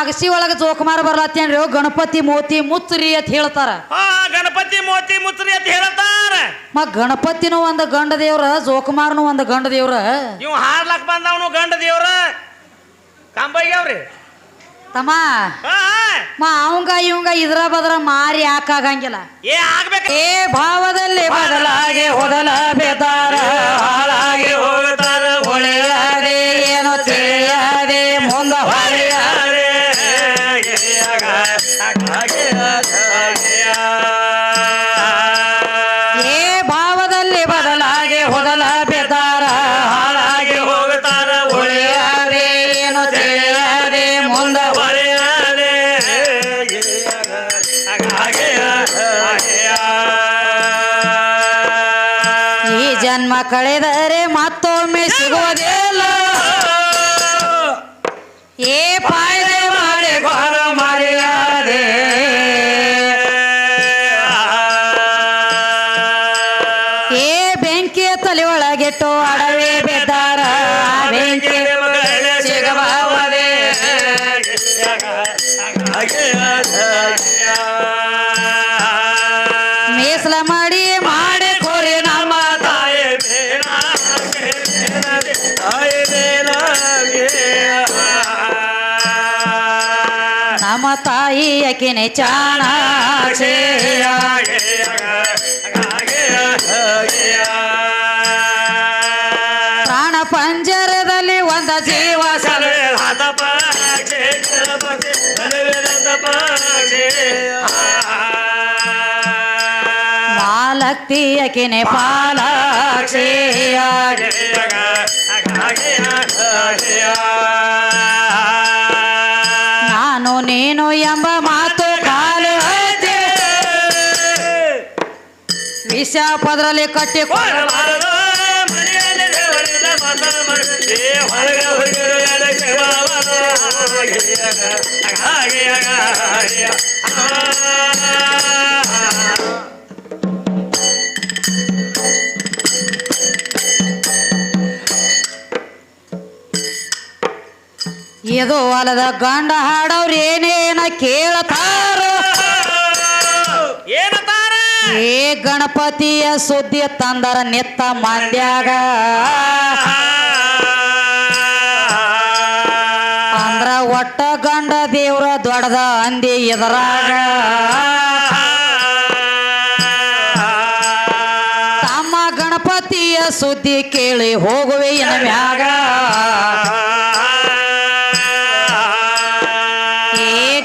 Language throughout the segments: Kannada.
ಅಗಸಿ ಒಳಗ ಜೋಕುಮಾರ ಬರ್ಲತ್ತೇನ್ರಿ? ಗಣಪತಿ ಮೋತಿ ಮುತ್ರಿ ಅಂತ ಹೇಳ್ತಾರ. ಗಣಪತಿ ಮೋತಿ ಮುತ್ರಿ ಅಂತ ಹೇಳ್ತಾರ. ಮ ಗಣಪತಿನೂ ಒಂದು ಗಂಡ ದೇವ್ರ ಜೋಕುಮಾರನು ಒಂದು ಗಂಡ ದೇವ್ರ. ಇವ್ ಹಾಡ್ಲಕ್ ಬಂದವನು ಗಂಡ ದೇವ್ರ. ಕಂಬೈಗ್ಯಾವ್ರಿ ತಮ್ಮ ಮ ಅವಂಗ ಇವಂಗ ಇದ್ರ ಬದ್ರ ಮಾರಿ ಯಾಕಾಗಂಗಿಲ್ಲ. ಏ ಆಗ್ಬೇಕು. ಏ ಭಾವದಲ್ಲಿ ಬದಲಾಗಿ ಹೊದಲ ಬೇತಾರ. ಈ ಜನ್ಮ ಕಳೆದರೆ ಮತ್ತೊಮ್ಮೆ ಸಿಗೋದಿಲ್ಲ ತಾಯಿ ಚಾಣ ಚಾಣಾಕ್ಷಿಯ ಪ್ರಾಣ ಪಂಜರದಲ್ಲಿ ಒಂದ ಜೀವ ಮಾಲಕ್ತಿ ಅಕಿನೆ ಪಾಲಾಕ್ಷಿಯ ನಾನು ನೀನು ಎಂಬ ವಿಷ ಪದರಲ್ಲಿ ಕಟ್ಟಿ ಇದು ಹೊಲದ ಗಂಡ ಹಾಡವ್ರ ಏನೇನ ಕೇಳ್ತಾರ ಏ ಗಣಪತಿಯ ಸುದ್ದಿ ತಂದರ ನಿತ್ತ ಮಂಡ್ಯಾಗ. ಅಂದ್ರ ಒಟ್ಟ ಗಂಡ ದೇವ್ರ ದೊಡ್ಡದ ಅಂದಿ ಇದರಾಗ ತಮ್ಮ ಗಣಪತಿಯ ಸುದ್ದಿ ಕೇಳಿ ಹೋಗುವೆ ಇನ್ನ ಮ್ಯಾಗ.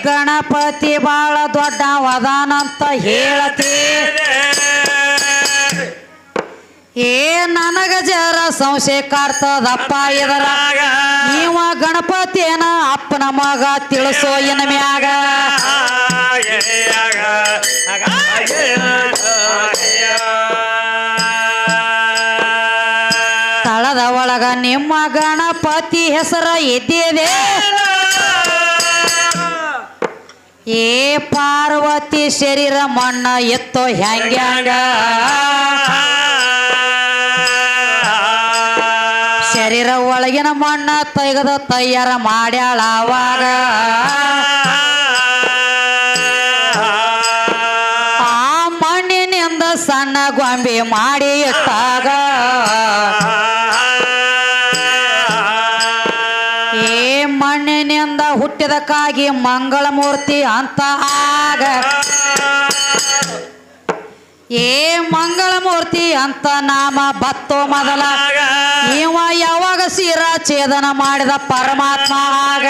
ಗಣಪತಿ ಬಾಳ ದೊಡ್ಡವದಾನಂತ ಹೇಳತಿ ಏ ನನಗ ಜರ ಸಂಶಯ ಕಾಡ್ತದಪ್ಪ ಇದರ ನೀವ ಗಣಪತಿಯನ ಅಪ್ಪನ ಮಗ ತಿಳಿಸೋ ಇನ್ನ ಮ್ಯಾಗ? ತಳದ ಒಳಗ ನಿಮ್ಮ ಗಣಪತಿ ಹೆಸರ ಎದ್ದಿದೆ ಏ ಪಾರ್ವತಿ ಶರೀರ ಮಣ್ಣ ಎತ್ತೋ ಹೆಂಗ್ಯಾಂಗ ಶರೀರ ಒಳಗಿನ ಮಣ್ಣ ತೆಗೆದು ತಯಾರ ಮಾಡ್ಯಾಳ ಅವಾಗ. ಆ ಮಣ್ಣಿನಿಂದ ಸಣ್ಣ ಗೊಂಬೆ ಮಾಡಿ ಇಟ್ಟಾಗ. ಏ ಮಣ್ಣಿನಿಂದ ಹುಟ್ಟಿದಕ್ಕಾಗಿ ಮಂಗಳ ಮೂರ್ತಿ ಅಂತ ಆಗ. ಏ ಮಂಗಳ ಮೂರ್ತಿ ಅಂತ ನಾಮ ಬತ್ತೋ ಮೊದಲ. ಇವ ಯಾವಾಗ ಸೀರಾ ಛೇದನ ಮಾಡಿದ ಪರಮಾತ್ಮ ಆಗ?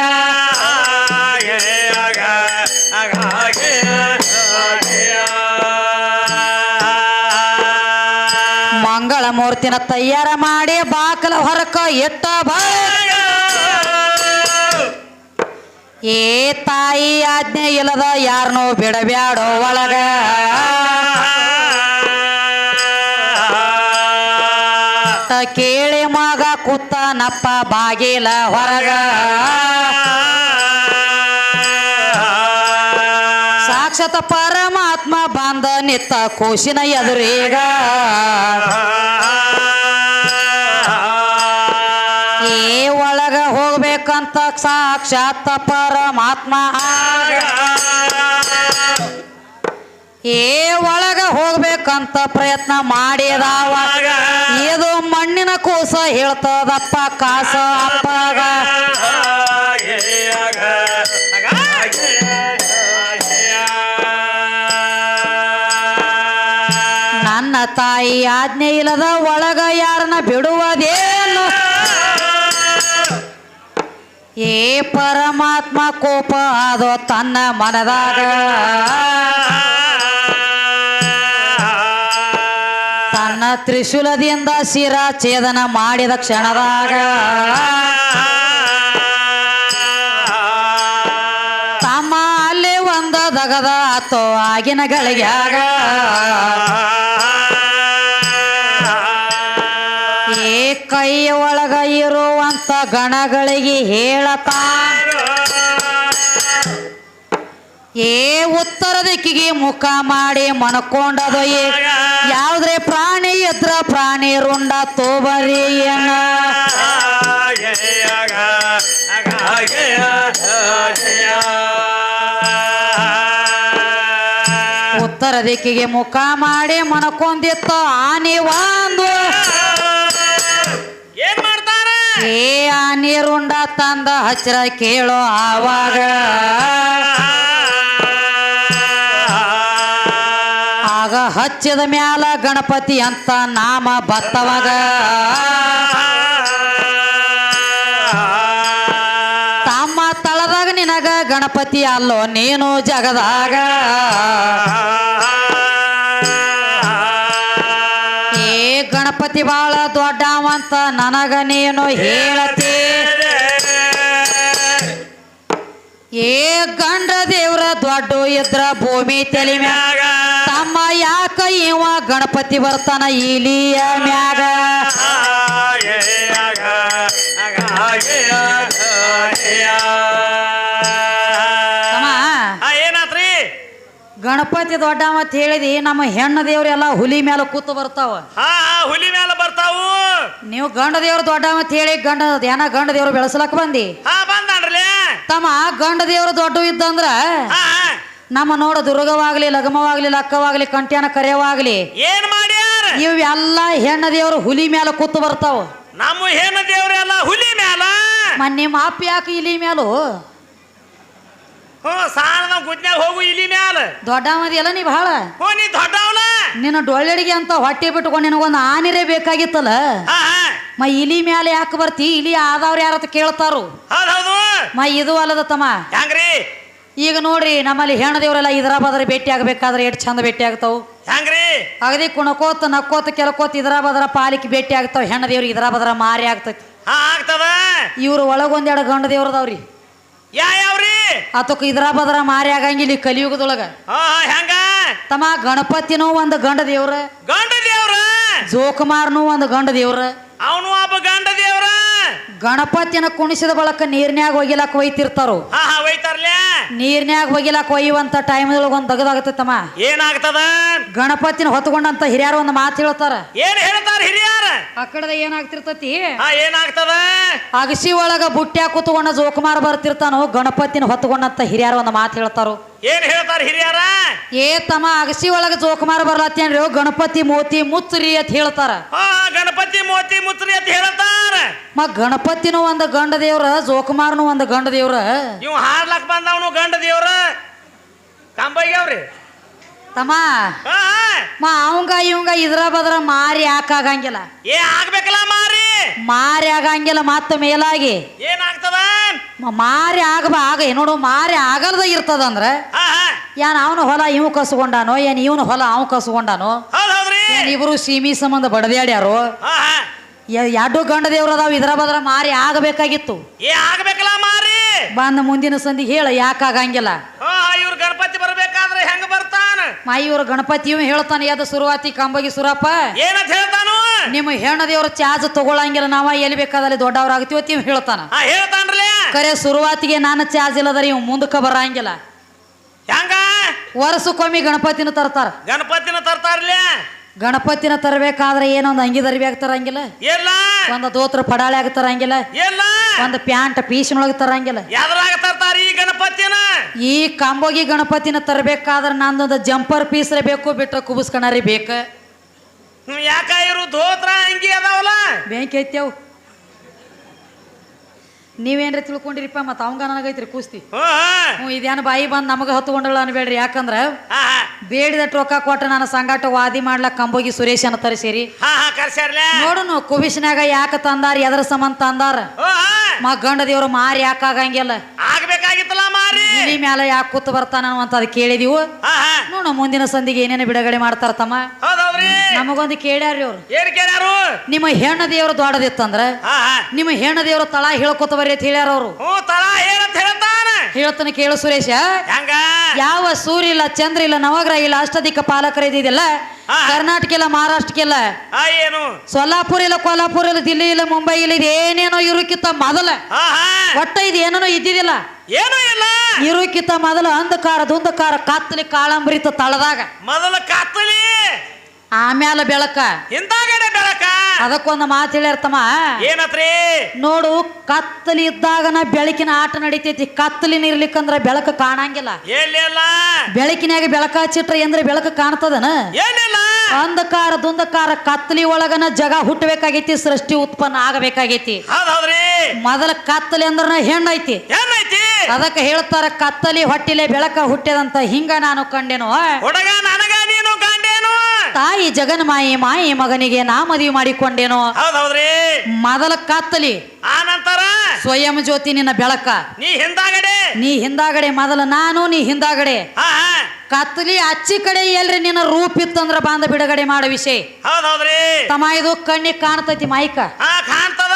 ಮಂಗಳಮೂರ್ತಿನ ತಯಾರ ಮಾಡಿ ಬಾಕಲ ಹೊರಕ ಎಟ್ಟ ಬಾ ಏ ತಾಯಿ ಆಜ್ಞೆ ಇಲ್ಲದ ಯಾರನ್ನೂ ಬಿಡಬ್ಯಾಡೋ ಒಳಗ? ಕೂತನಪ್ಪ ಬಾಗಿಲ ಹೊರಗ. ಸಾಕ್ಷಾತ್ ಪರಮಾತ್ಮ ಬಂದ ನಿತ್ತ ಕೋಶಿನ ಎದುರೀಗ. ಏ ಒಳಗ ಹೋಗ್ಬೇಕಂತ ಸಾಕ್ಷಾತ್ ಪರಮಾತ್ಮ ಏ ಒಳಗ ಹೋಗ್ಬೇಕಂತ ಪ್ರಯತ್ನ ಮಾಡಿದಾವ. ಇದು ಮಣ್ಣಿನ ಕೂಸ ಹೇಳ್ತದಪ್ಪ ಕಾಸ ಅಪ್ಪಗ ನನ್ನ ತಾಯಿ ಆಜ್ಞೆ ಇಲ್ಲದ ಒಳಗ ಯಾರನ್ನ ಬಿಡುವುದೇನು? ಏ ಪರಮಾತ್ಮ ಕೋಪ ಅದು ತನ್ನ ಮನದಾಗ. ತ್ರಿಶೂಲದಿಂದ ಶಿರ ಛೇದನ ಮಾಡಿದ ಕ್ಷಣದಾಗ ತಮ್ಮ ಅಲ್ಲಿ ಒಂದ ದಗದ ಅತ್ತೋ ಆಗಿನ ಏ ಕೈ ಒಳಗ ಇರುವಂತ ಗಣಗಳಿಗೆ ಹೇಳತಾ ಏ ಉತ್ತರ ದಿಕ್ಕಿಗೆ ಮುಖ ಮಾಡಿ ಮನ್ಕೊಂಡದು ಏ ಯಾವ್ದ್ರೆ ಪ್ರಾಣಿ ಎದ್ರ ಪ್ರಾಣಿ ರುಂಡ ತೋಬರಿ ಉತ್ತರ ದಿಕ್ಕಿಗೆ ಮುಖ ಮಾಡಿ ಮನ್ಕೊಂದಿತ್ತು ಆನೆ ಒಂದು. ಏನ್ ಮಾಡ್ತಾರೆ? ಏ ಆನೆ ರುಂಡ ತಂದ ಹಚ್ಚರ ಕೇಳೋ ಆವಾಗ. ಹಚ್ಚಿದ ಮ್ಯಾಲ ಗಣಪತಿ ಅಂತ ನಾಮ ಬತ್ತವಾಗ. ತಮ್ಮ ತಳದಾಗ ನಿನಗ ಗಣಪತಿ ಅಲ್ಲೋ, ನೀನು ಜಗದಾಗ. ಏ ಗಣಪತಿ ಬಾಳ ದೊಡ್ಡವಂತ ನನಗ ನೀನು ಹೇಳತಿ. ಏ ಗಂಡ ದೇವ್ರ ದೊಡ್ಡ ಇದ್ರ ಭೂಮಿ ತಲೆ ಮ್ಯಾಗ. ತಮ್ಮ ಯಾಕ ಇವ ಗಣಪತಿ ಬರ್ತಾನ ಇಲಿಯ ಮ್ಯಾಗ? ಏನಾತ್ರಿ? ಗಣಪತಿ ದೊಡ್ಡ ಮತ್ ಹೇಳಿದಿ ನಮ್ಮ ಹೆಣ್ಣು ದೇವ್ರೆಲ್ಲ ಹುಲಿ ಮೇಲೆ ಕೂತು ಬರ್ತಾವ. ಹಾ ಹುಲಿ ಮ್ಯಾಲ ಬರ್ತಾವು. ನೀವು ಗಂಡ ದೇವ್ರ ದೊಡ್ಡ ಮತ್ ಹೇಳಿ ಗಂಡ ಏನ ಗಂಡ ದೇವ್ರು ಬೆಳೆಸ್ಲಕ್ ಬಂದಿ? ಹಾ ಬಂದಾನ್ರಲೇ. ತಮ್ಮ ಗಂಡ ದೇವ್ರ ದೊಡ್ಡ ಇದ್ದಂದ್ರ ಹಾ. ನಮ್ಮ ನೋಡ ದುರ್ಗವಾಗ್ಲಿ ಲಗಮವಾಗ್ಲಿ ಲಕ್ಕವಾಗ್ಲಿ ಕಂಟ್ಯಾನ ಕರೆಯವಾಗ್ಲಿ ಏನ್ ಮಾಡ್ಯಾರ? ಇವೆಲ್ಲ ಹೆಣ್ಣ ದೇವರು ಹುಲಿ ಮೇಲೆ ಕೂತು ಬರ್ತಾವ. ನಮ್ಮ ಹೆಣ್ಣ ದೇವ್ರೆಲ್ಲ ಹುಲಿ ಮ್ಯಾಲ? ಮನ್ ನಿಮ್ಮ ಅಪ್ಪ ಯಾಕೆ ಇಲಿ ಹ್ಞೂ ಗುದ್ನ್ಯಾಗ ಹೋಗು ಇಲಿ ಮ್ಯಾಲ. ದೊಡ್ಡ ಮದಿ ಎಲ್ಲ ನೀ ಬಹಳ ನೀ ನಿನ್ನ ಡೊಳ್ಳೆಡಿಗೆ ಅಂತ ಹೊಟ್ಟೆ ಬಿಟ್ಕೊಂಡು ನಿನಗೊಂದು ಆನಿರೇ ಬೇಕಾಗಿತ್ತಲ್ಲ? ಹಾ ಹಾ. ಮ ಇಲಿ ಮೇಲೆ ಯಾಕೆ ಬರ್ತಿ? ಇಲಿ ಆದವ್ರು ಯಾರತ್ತ ಕೇಳ್ತಾರು? ಹೌದ್ ಹೌದು. ಮ ಇದು ಅಲ್ಲದ ತಮ್ಮ. ಈಗ ನೋಡ್ರಿ ನಮ್ಮಲ್ಲಿ ಹೆಣ್ಣ ದೇವರೆಲ್ಲ ಇದ್ರ ಬದ್ರ ಭೇಟಿ ಆಗ್ಬೇಕಾದ್ರೆ ಎಷ್ಟು ಚಂದ ಭೇಟಿ ಆಗ್ತಾವು ಹೆಂಗ್ರಿ ಅಗದಿ ಕುಣಕೋತ ನಕ್ಕೋತ ಕೆಲಕೋತ ಇದ್ರಾಬಾದ್ರ ಬದ್ರ ಪಾಲಿಕೆ ಭೇಟಿ ಆಗ್ತಾವ. ಹೆಣ್ಣ ದೇವ್ರಿಗೆ ಇದ್ರ ಬದ್ರ ಮಾರಿ ಆಗ್ತೈತಿ. ಹಾ ಆಗ್ತದ. ಇವ್ರು ಒಳಗೊಂದೆರಡು ಗಂಡ ದೇವ್ರದವ್ರಿ. ಯಾ ಯಾವ್ರಿ ಆತಕ್ಕೆ ಇದ್ರ ಬದ್ರ ಮಾರಿ ಆಗಂಗಿಲ್ಲ ಈ ಕಲಿಯುಗದೊಳಗ. ಹಾ ಹಾ ಹೆಂಗ ತಮ್ಮ ಗಣಪತಿನೂ ಒಂದು ಗಂಡ ದೇವ್ರ. ಗಂಡ ದೇವ್ರ? ಜೋಕುಮಾರ್ನು ಒಂದು ಗಂಡ ದೇವ್ರ. ಅವನು ಒಬ್ಬ ಗಂಡ ದೇವ್ರ ಗಣಪತಿನ ಕುಣಿಸಿದ ಬಳಕ ನೀರ್ನ್ಯಾಗ ಒಗಿಲಾಕ ಒಯ್ತಿರ್ತಾರು. ಹಾ ನೀರ್ನ್ಯಾಗ ಒಗಿಲಾಕ ಒಯ್ಯುವಂತ ಟೈಮ್ ಒಳಗ ಒಂದ್ ತಗದಾಗತ್ತಮ್ಮ ಏನಾಗ್ತದ? ಗಣಪತಿನ ಹೊತ್ಕೊಂಡಂತ ಹಿರಿಯರು ಒಂದ್ ಮಾತು ಹೇಳ್ತಾರ. ಏನ್ ಹೇಳ್ತಾರ ಹಿರಿಯರ? ಆ ಕಡೆದ ಏನಾಗ್ತಿರ್ತತಿ? ಹಾ ಏನಾಗ್ತದ? ಅಗಸಿ ಒಳಗ ಬುಟ್ಟ್ಯಾ ಕೂತ್ಕೊಂಡ ಜೋಕುಮಾರ್ ಬರ್ತಿರ್ತಾನೋ ಗಣಪತಿನ ಹೊತ್ಕೊಂಡಂತ ಹಿರಿಯರು ಒಂದು ಮಾತು ಹೇಳ್ತಾರೋ. ಏನ್ ಹೇಳ್ತಾರ ಹಿರಿಯರ? ಏ ತಮ್ಮ ಅಗಸಿ ಒಳಗ ಜೋಕುಮಾರ್ ಬರ್ಲತ್ತೇನ್ರಿ ಗಣಪತಿ ಮೋತಿ ಮುತ್ರಿ ಅಂತ ಹೇಳ್ತಾರ. ಹಾ ಗಣಪತಿ ಮೋತಿ ಮುತ್ರಿ ಅಂತ ಹೇಳ್ತಾರ. ಮ ಗಣಪತಿನೂ ಒಂದು ಗಂಡ ದೇವ್ರ ಜೋಕುಮಾರ್ನು ಒಂದು ಗಂಡ ದೇವ್ರ. ಇವ್ ಹಾಡ್ಲಕ್ ಬಂದವನು ಗಂಡ ದೇವ್ರ. ತಮ್ಮ ಹಾ. ಮ ಅವಂಗ ಇವಂಗ ಇದ್ರ ಬದ್ರ ಮಾರಿ ಹಾಕಾಗಂಗಿಲ್ಲ. ಏ ಆಗ್ಬೇಕಲ್ಲ ಮಾರಿ. ಮಾರಿ ಆಗಂಗಿಲ್ಲ ಮತ್ತ ಮೇಲಾಗಿ. ಏನಾಗ್ತದ? ಮ- ಮಾರಿ ಆಗಬ ಆಗ ನೋಡು ಮಾರಿ ಆಗಲ್ದ ಇರ್ತದಂದ್ರ ಹಾ ಹಾ. ಏನ್ ಅವನ ಹೊಲ ಇವ್ ಕಸ್ಕೊಂಡಾನೋ ಏನ್ ಇವನ ಹೊಲ ಅವ್ ಕಸ್ಕೊಂಡಾನೋ ಹೌದ್ ಹೌದ್ರಿ ಏನ್ ಇಬ್ರು ಸೀಮಿ ಸಂಬಂಧ ಬಡದ್ಯಾಡ್ಯಾರು ಹಾ ಹಾ. ಎರಡು ಗಂಡ ದೇವ್ರ ಅದಾವ ಇದ್ರ ಬದ್ರ ಮಾರಿ ಆಗಬೇಕಾಗಿತ್ತು. ಏ ಆಗ್ಬೇಕಲ್ಲ ಮಾರಿ. ಬಂದ ಮುಂದಿನ ಸಂದಿಗೆ ಹೇಳ ಯಾಕಾಗಂಗಿಲ್ಲ. ಹಾ ಇವ್ರ ಗಣಪತಿ ಬರ್ಬೇಕಾದ್ರೆ ಹೆಂಗ ಬರ್ತಾನ ಮಾ ಇವ್ರ ಗಣಪತಿ ಇವ್ ಹೇಳ್ತಾನೆ ಅದು ಸುರುವಾತಿ ಕಂಬಗಿ ಸುರಪ್ಪ? ಏನಂತ ಹೇಳ್ತಾನು? ನಿಮ್ಮ ಹೆಣ್ಣ ದೇವ್ರ ಚಾರ್ಜ್ ತಗೊಳಂಗಿಲ್ಲ ನಾವ ಎಲ್ಲಿ ಬೇಕಾದಲ್ಲಿ ದೊಡ್ಡವ್ರಾಗ್ತೀವಿ ಅಂತ ಇವ್ ಹೇಳ್ತಾನ. ಹೇಳ್ತಾನ್ರಲೇ? ಕರೆ ಸುರುವಾತಿಗೆ ನಾನು ಚಾರ್ಜ್ ಇಲ್ಲದ್ರ ಇವ್ ಮುಂದಕ್ಕೆ ಬರಂಗಿಲ್ಲ. ಹೆಂಗ? ವರ್ಷಕ್ಕೊಮ್ಮೆ ಗಣಪತಿನ ತರ್ತಾರ. ಗಣಪತಿನ ತರ್ತಾರ್ಲೆ? ಗಣಪತಿನ ತರಬೇಕಾದ್ರೆ ಏನೊಂದು ಅಂಗಿ ತರಬೇಕು ತರಂಗಿಲ್ಲ? ಎಲ್ಲ. ಒಂದು ದೋತ್ರ ಪಡಾಳ್ಯಾಗ ತರಂಗಿಲ್ಲ? ಎಲ್ಲ. ಒಂದು ಪ್ಯಾಂಟ್ ಪೀಸಿನೊಳಗೆ ತರಂಗಿಲ್ಲ? ತರ್ತಾರ ಈ ಗಣಪತಿನ? ಈ ಕಾಂಬೋಗಿ ಗಣಪತಿನ ತರಬೇಕಾದ್ರೆ ನಂದೊಂದು ಜಂಪರ್ ಪೀಸ್ ಬೇಕು ಬಿಟ್ರೆ ಕುಬಸ್ಕಣಾರಿ ಬೇಕು. ಯಾಕ ಇರು ಧೋತ್ರ ಅಂಗಿ ಅದಾವಲ್ಲ? ಬೆಂಕಿ ಐತ್ಯಾವು ನೀವೇನ್ರಿ ತಿಳ್ಕೊಂಡಿರಿಪ್ಪ ಮತ್ತೆ ಅವಂಗ ನನಗೈತ್ರಿ ಕುಸ್ತಿ? ಹ್ಞೂ ಇದೇನು ಬಾಯಿ ಬಂದು ನಮಗೆ ಹತ್ಕೊಂಡಳ ಅನ್ಬೇಡ್ರಿ ಯಾಕಂದ್ರೆ ಹಾ ಹಾ. ಕೊಟ್ಟ ನಾನು ಸಂಗಾಟ ವಾದಿ ಮಾಡ್ಲಕ್ಕ ಕಂಬೋಗಿ ಸುರೇಶನ ತರಿಸಿರಿ. ಹಾ ಹಾ ಕರ್ಸ್ಯಾರ್ಲೆ. ನೋಡುನು ಕುಬಿಶ್ನಾಗ ಯಾಕೆ ತಂದಾರ ಎದ್ರ ಸಮನ್ ತಂದಾರ? ಮಾ ಗಂಡ ದೇವ್ರು ಮಾರಿ ಯಾಕ ಆಗಂಗಿಲ್ಲ? ಆಗ್ಬೇಕಾಗಿತ್ತಲ್ಲ ಮಾರಿ. ಇಲಿ ಮ್ಯಾಲ ಯಾಕೆ ಕೂತ್ ಬರ್ತಾನ ಅಂತ ಅದ್ ಕೇಳಿದೀವು. ನೋಡು ಮುಂದಿನ ಸಂದಿಗೆ ಏನೇನು ಬಿಡುಗಡೆ ಮಾಡ್ತಾರ ತಮ್ಮ? ನಮಗೊಂದು ಕೇಳ್ಯಾರ್ರಿ ಅವ್ರು. ಏನ್ ಕೇಳ್ಯಾರು? ನಿಮ್ಮ ಹೆಣ್ಣ ದೇವ್ರು ದೊಡ್ಡದಿತ್ತಂದ್ರೆ ಹಾ ಹಾ. ನಿಮ್ಮ ಹೆಣ್ಣ ದೇವ್ರು ತಳ ಹೇಳ್ಕೊತ ಬರ್ರಿ ಅಂತ ಹೇಳ್ಯಾರ ಅವ್ರು. ಹ್ಞೂ ತಳ ಏನಂತ ಹೇಳ್ತಾನ. ಹೇಳ್ತಾನೆ ಕೇಳು ಸುರೇಶ. ಹೆಂಗ? ಯಾವ ಸೂರ್ಯ ಇಲ್ಲ ಚಂದ್ರ ಇಲ್ಲ ನವಗ್ರಹ ಇಲ್ಲ ಅಷ್ಟಧಿಕ ಪಾಲಕರ ಇದೆಯಲ್ಲ ಕರ್ನಾಟಕ ಇಲ್ಲ ಮಹಾರಾಷ್ಟ್ರಕ್ಕೆ ಇಲ್ಲ? ಏನು? ಸೊಲ್ಲಾಪುರ ಇಲ್ಲ ಕೊಲ್ಲಾಪುರ ಇಲ್ಲ ದಿಲ್ಲಿ ಇಲ್ಲ ಮುಂಬೈ ಇಲ್ಲ ಇದೇನೇನೋ ಇರೋಕ್ಕಿಂತ ಮೊದಲ. ಹಾ ಹಾ. ಒಟ್ಟ ಇದು ಏನೇನೋ ಇದ್ದಿದಿಲ್ಲ ಏನೂ ಇಲ್ಲ. ಇರೋಕ್ಕಿಂತ ಮೊದಲು ಅಂಧಕಾರ ದುಂಧಕಾರ ಕತ್ತಲಿ ಕಾಳಂಬರಿತ ತಳದಾಗ. ಮೊದಲ ಕತ್ತಲಿ. ಆಮ್ಯಾಲ ಬೆಳಕ. ಹಿಂದಾಗಡೆ ಬೆಳಕ? ಅದಕ್ಕೊಂದು ಮಾತು ಹೇಳ್ಯಾರ್ತಮ್ಮ ಏನತ್ರಿ? ನೋಡು ಕತ್ತಲಿ ಇದ್ದಾಗನ ಬೆಳಕಿನ ಆಟ ನಡಿತೈತಿ. ಕತ್ತಲಿನ ಇರ್ಲಿಕ್ಕಂದ್ರ ಬೆಳಕು ಕಾಣಂಗಿಲ್ಲ. ಬೆಳಕಿನಾಗ ಬೆಳಕ ಹಚ್ಚಿಟ್ರೆ ಅಂದ್ರೆ ಬೆಳಕು ಕಾಣ್ತದನ? ಅಂಧಕಾರ ದುಂದಕಾರ ಕತ್ತಲಿ ಒಳಗನ ಜಗ ಹುಟ್ಟಬೇಕಾಗೈತಿ ಸೃಷ್ಟಿ ಉತ್ಪನ್ನ ಆಗಬೇಕಾಗೈತಿ. ಮೊದಲ ಕತ್ತಲಿ ಅಂದ್ರ ಹೆಣ್ಣೈತಿ? ಅದಕ್ಕೆ ಹೇಳ್ತಾರ ಕತ್ತಲಿ ಹೊಟ್ಟಿಲೆ ಬೆಳಕ ಹುಟ್ಟಿದಂತ ಹಿಂಗ ನಾನು ಕಂಡೆನು. ಹುಡುಗ ತಾಯಿ ಜಗನ್ಮಾಯಿ ಮಾಯಿ ಮಗನಿಗೆ ನಾ ಮದುವೆ ಮಾಡಿಕೊಂಡೇನೋ? ಹೌದ್ ಮೊದಲ ಕತ್ತಲಿ ಆ ನಂತರ? ಸ್ವಯಂ ಜ್ಯೋತಿ ನಿನ್ನ ಬೆಳಕ. ನೀ ಹಿಂದಾಗಡೆ. ನೀ ಹಿಂದಾಗಡೆ ಮೊದಲ ನಾನು ನೀ ಹಿಂದಾಗಡೆ. ಹಾ ಹಾ. ಕತ್ತಲಿ ಅಚ್ಚಿ ಕಡೆ ಎಲ್ರಿ ನಿನ್ನ ರೂಪ ಇತ್ತಂದ್ರ ಬಾಂಧ ಬಿಡುಗಡೆ ಮಾಡೋ ವಿಷಯ. ಹೌದೌದ್ರಿ. ತಮ್ಮ ಇದು ಕಣ್ಣಿಗೆ ಕಾಣ್ತೈತಿ ಮಾಯಿಕ. ಹಾ ಕಾಣ್ತದ.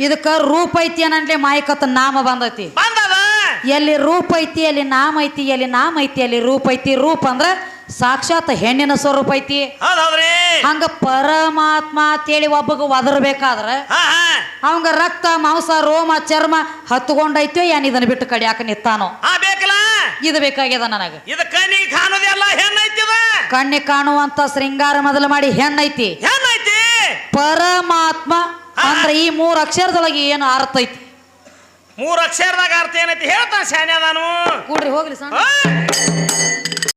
ಇದಕ್ಕ ರೂಪ ಐತಿ ಅನ್ನಲಿ ಮಾಯ್ಕತ್ತ ನಾಮ ಬಂದೈತಿ. ಬಂದದ. ಎಲ್ಲಿ ರೂಪ ಐತಿ ಎಲ್ಲಿ ನಾಮ ಐತಿ ಎಲ್ಲಿ ನಾಮ ಐತಿ ಎಲ್ಲಿ ರೂಪ ಐತಿ ರೂಪ ಅಂದ್ರ ಸಾಕ್ಷಾತ್ ಹೆಣ್ಣಿನ ಸ್ವರೂಪ ಐತಿ. ಹೌದ್ರಿ ಹಂಗ ಪರಮಾತ್ಮ ಅಂತೇಳಿ ಒಬ್ಬಗ ಒದರ್ಬೇಕಾದ್ರ ಅವಂಗ ರಕ್ತ ಮಾಂಸ ರೋಮ ಚರ್ಮ ಹತ್ಕೊಂಡೈತೋ ಏನ್ ಇದನ್ನ ಬಿಟ್ಟು ಕಡಿಯಾಕ ನಿತ್ತಾನೋ ಬೇಕಲ್ಲ? ಇದು ಬೇಕಾಗ್ಯದ ನನಗ. ಇದು ಕಣ್ಣಿಗೆ ಕಾಣೋದೆಲ್ಲ ಕಾಣುವಂತ ಶೃಂಗಾರ ಮೊದಲು ಮಾಡಿ ಹೆಣ್ಣೈತಿ. ಹೆಣ್ಣೈತಿ. ಪರಮಾತ್ಮ ಅಂದ್ರೆ ಈ ಮೂರ್ ಅಕ್ಷರದೊಳಗೆ ಏನು ಅರ್ಥ ಐತಿ? ಮೂರ್ ಅಕ್ಷರದಾಗ ಅರ್ಥ ಏನೈತಿ? ಹೇಳ್ತಾನೆ ಶಾನೆ ನಾನು ಕೂಡ್ರಿ ಹೋಗ್ಲಿ ಸಣ್ಣ